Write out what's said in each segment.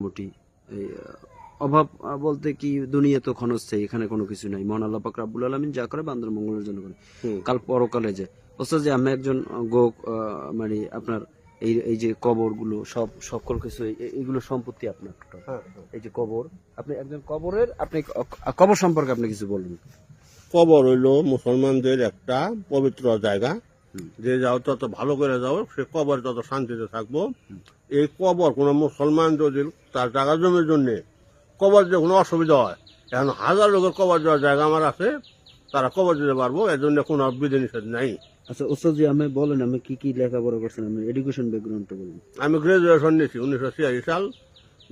মোটামুটি অভাব বলতে কি দুনিয়া তো ক্ষণস্থায়ী এখানে কোনো কিছু নাই। মহান আল্লাহ পাক রাব্বুল আলমিন যা করে বান্দার মঙ্গলের জন্য করে। কাল পরকালে যে অথচ যে আমি একজন গোক মানে আপনার এই এই যে কবরগুলো সব সকল কিছু এই- এইগুলো সম্পত্তি আপনার। total। হ্যাঁ, এই যে কবর আপনি একজন কবরের আপনি কবর সম্পর্কে আপনি কিছু বলুন। কবর হইল মুসলমানদের একটা পবিত্র জায়গা। যে যাও তত ভালো করে যাও সে কবর তত শান্তিতে থাকব। এই কবর কোনো মুসলমান যদি তার জায়গা জমির জন্য কবর যে কোনো অসুবিধা হয় এখন হাজার লোকের কবর দেওয়ার জায়গা আমার আছে তারা কবর দিতে পারব এর জন্য কোনো বিধি নিষেধ নাই। আচ্ছা ওস্তাদ আমি বলেন আমি কি কি লেখাপড়া করছেন? আমি এডুকেশন ব্যাকগ্রাউন্ডটা বলুন। আমি গ্রাজুয়েশন নিয়েছি উনিশশো ছিয়াশি সাল।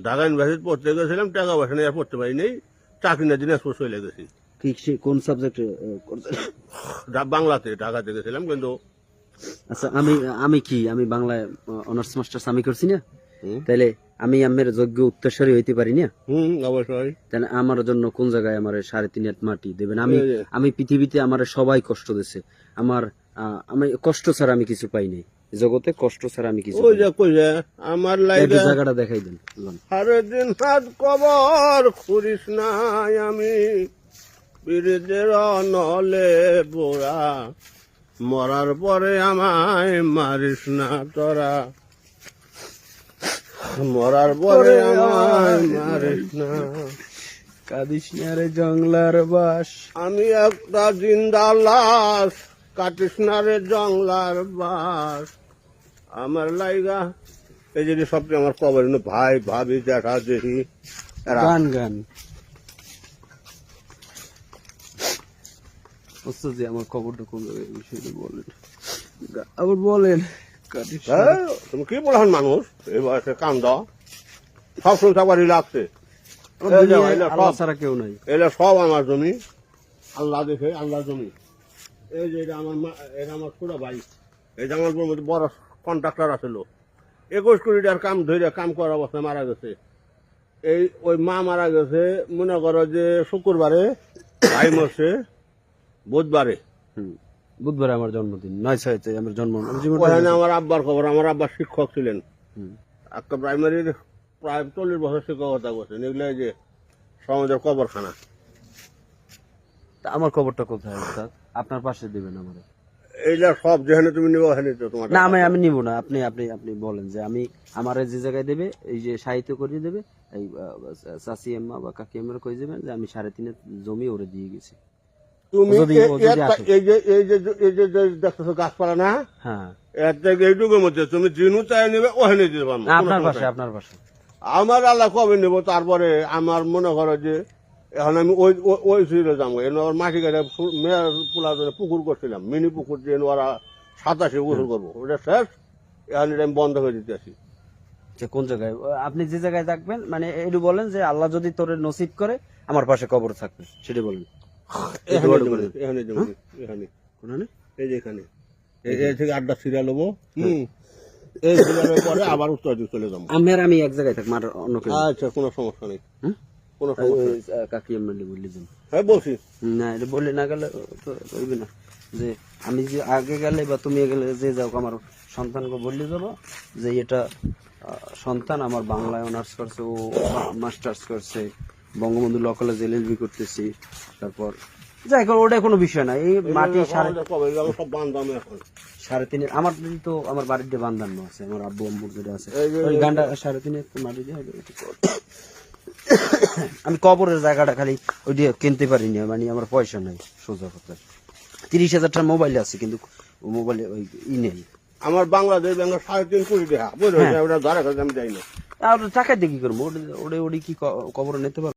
ঢাকা ইউনিভার্সিটি পড়তে গেছিলাম টাকা পয়সা নিয়ে পড়তে পারিনি। চাকরি না দিনাজপুর চলে গেছি। কি কোন সাবজেক্টে বাংলাতে ঢাকাতে গেছিলাম কিন্তু আচ্ছা আমি আমি কি? আমি বাংলায় অনার্স মাস্টার্স আমি করছি না? তাহলে আমি আমের যোগ্য উত্তরসরি হইতে পারি না? হুম অবশ্যই। তাহলে আমার জন্য কোন জায়গায় আমার সাড়ে তিন হাত মাটি দেবেন? আমি আমি পৃথিবীতে আমার সবাই কষ্ট দিছে। আমার আমি কষ্ট ছাড়া আমি কিছু পাই নাই। জগতে কষ্ট ছাড়া আমি কিছু ওই পাই কই যে আমার। একটু জায়গাটা দেখাই দেন। দিন হাত কবর খুরিস নাই আমি। বীরদের নলে বোরা। মরার পরে আমায় মারিস না তোরা। মরার পরে আমায় মারিস না। কাদিস না রে জংলার বাস। আমি একটা জিন্দা লাশ কাটিস না রে জংলার বাস। আমার লাইগা এই যে সবচেয়ে আমার কবর ভাই ভাবি দেখা দেখি গান গান। ওস্তাদ আমার খবরটা কোন জায়গায় বিষয়টা বলেন। আবার বলেন হ্যাঁ, তুমি কি বলছেন মানুষ? এই বয়সে কাম দাও। সব শুনতে আবার লাগছে। ছাড়া কেউ নাই। এগুলো সব আমার জমি। আল্লাহ দেখে আল্লাহ জমি। এই যে এটা আমার এটা আমার ছোট ভাই। এই যে আমার বড় কন্ট্রাক্টর আছিল একুশ কোটি টাকার কাম ধরে কাম করার অবস্থায় মারা গেছে। এই ওই মা মারা গেছে মনে করো যে শুক্রবারে ভাই মরছে। বুধবারে বুধবারে আমার জন্মদিন নয় ছয়তে আমার জন্ম আমার ওখানে আমার আব্বার খবর আমার আব্বা শিক্ষক ছিলেন একটা প্রাইমারির প্রায় চল্লিশ বছর শিক্ষকতা করছেন এগুলো যে সমাজের কবরখানা তা আমার খবরটা কোথায় ওস্তাদ আপনার পাশে দিবেন আমার এইগুলা সব যেখানে তুমি নিবে ওখানে তো তোমার না আমি আমি নিব না আপনি আপনি আপনি বলেন যে আমি আমার যে জায়গায় দেবে এই যে সাহিত্য করিয়ে দেবে এই চাষি আম্মা বা কাকি আম্মার কই দেবেন যে আমি সাড়ে তিনের জমি ওরে দিয়ে গেছি তুমি। এই যে এই যে এই যে যে দেখতেছো গাছপালা না? হ্যাঁ। এইটুকুর মধ্যে তুমি জিনু চাই নেবে ওখানে দিতে পারব। আপনার পাশে আপনার পাশে। আমার আল্লাহ কবে নেব? তারপরে আমার মনে করো যে এখন আমি ওই ওই- যাব। এনে ওর মাটি কাটে মেয়ের জন্য পুকুর করছিলাম। মিনি পুকুর দিয়ে ওরা সাতাশে গোসল করব। ওটা শেষ। এখন এটা আমি বন্ধ করে দিতে আসি। যে কোন জায়গায়? আপনি যে জায়গায় থাকবেন মানে একটু বলেন যে আল্লাহ যদি তোরে নসিব করে আমার পাশে কবর থাকবে। সেটা বলেন। এই এখানে। এখানে কোনখানে? এই যে এখানে। এই এই থেকে আড্ডা সিরিয়াল হব হুম। এই সিরিয়ালের পরে আবার উত্তর দিকে চলে যাব। আমি আর আমি এক জায়গায় থাকব আর অন্য কেউ না। আচ্ছা কোনো সমস্যা নেই। কোনো সমস্যা ওই, নেই আহ, কাকি আম্মা বললি যেন হ্যাঁ বলছি। না এটা বললে না গেলে তো হইবে না। যে আমি যে আগে গেলে বা তুমি গেলে যে যাও আমার সন্তানকে বললে যাব যে এটা সন্তান আমার বাংলায় অনার্স করছে ও মাস্টার্স করছে। বঙ্গবন্ধু ল কলেজ এলএলবি করতেছি তারপর যাই হোক ওটা কোনো বিষয় না। এই মাটি সাড়ে সব এখন। তিন আমার তো আমার বাড়ির যে আছে আমার আব্বু যেটা আছে ওই গান্ডা সাড়ে তিনে মাটি দিয়ে। আমি কবরের জায়গাটা খালি ওই দিয়ে কিনতে পারিনি মানে আমার পয়সা নাই সোজা কথা। তিরিশ হাজার টাকা মোবাইল আছে কিন্তু মোবাইলে ওই ই নেই। আমার বাংলাদেশ ব্যাংকের সাড়ে তিন কোটি টাকা। বুঝলো হ্যাঁ। ওটা ধরে কাছে আমি যাই না। আর টাকা দিয়ে কি করব? ওটা ওটা ক- কবরে নিতে পারব?